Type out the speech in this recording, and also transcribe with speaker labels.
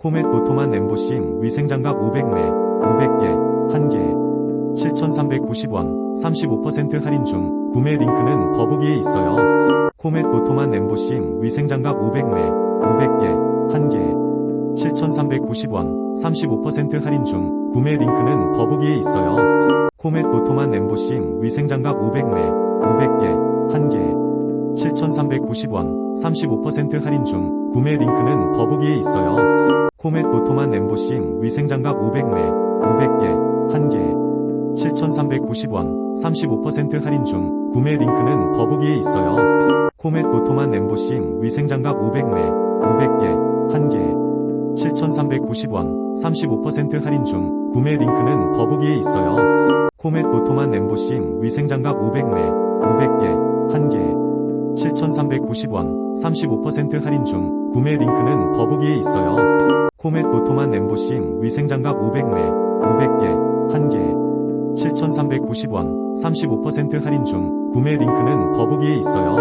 Speaker 1: 코멧 도톰한 엠보싱 위생장갑 500매, 500개, 1개. 7,390원, 35% 할인 중, 구매 링크는 더보기에 있어요. 코멧 도톰한 엠보싱 위생장갑 500매, 500개, 1개. 7,390원, 35% 할인 중, 구매 링크는 더보기에 있어요. 코멧 도톰한 엠보싱 위생장갑 500매, 500개, 1개. 7,390원, 35% 할인 중, 구매 링크는 더보기에 있어요. 코멧 도톰한 엠보싱 위생장갑 500매, 500개, 1개. 7,390원, 35% 할인 중, 구매 링크는 더보기에 있어요. 코멧 도톰한 엠보싱 위생장갑 500매, 500개, 1개. 7,390원, 35% 할인 중, 구매 링크는 더보기에 있어요. 코멧 도톰한 엠보싱 위생장갑 500매, 500개, 1개. 7,390원, 35% 할인 중, 구매 링크는 더보기에 있어요. 코멧 도톰한 엠보싱 위생장갑 500매, 500개, 1개. 7,390원, 35% 할인 중, 구매 링크는 더보기에 있어요.